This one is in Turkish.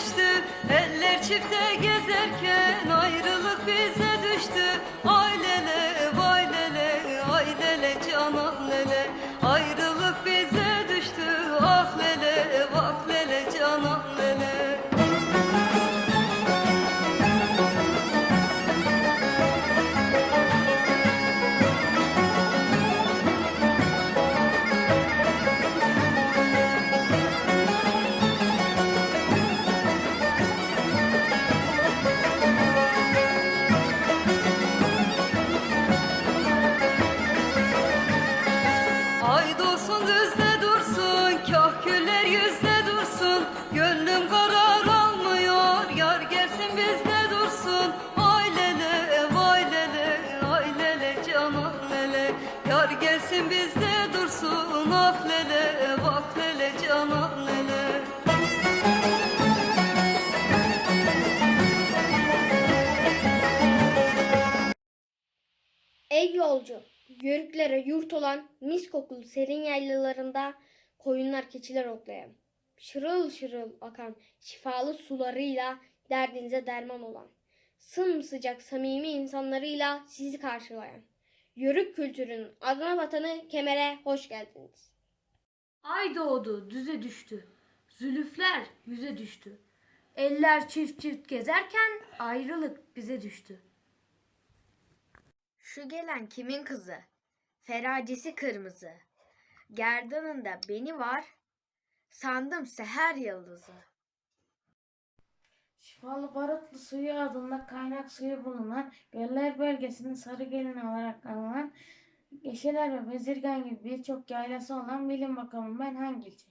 düştü Eller çifte gezerken ayrılık bize düştü. Ay lele vay lele ay lele canan lele. Ayrılık bize düştü. Ah lele vah lele canan Ay dolsun düzde dursun, kah yüzde dursun. Gönlüm karar almıyor, yar gelsin bizde dursun. Ay lele, vay lele, ay lele, canan lele. Yar gelsin bizde dursun, ah lele, vah lele, canan lele. Ey yolcu, yörüklere yurt olan mis kokulu serin yaylalarında koyunlar keçiler otlayan, şırıl şırıl akan şifalı sularıyla derdinize derman olan, sımsıcak samimi insanlarıyla sizi karşılayan, yörük kültürünün adına vatanı kemere hoş geldiniz. Ay doğdu, düze düştü. Zülüfler yüze düştü. Eller çift çift gezerken ayrılık bize düştü. Şu gelen kimin kızı? Feracesi kırmızı. Gerdanında beni var. Sandım seher yıldızı. Şifalı barutlu suyu adında kaynak suyu bulunan göller bölgesinin sarı gelin olarak anılan Yeşiler ve Bezirgan gibi birçok yaylası olan bilin bakalım ben hangi ilçe?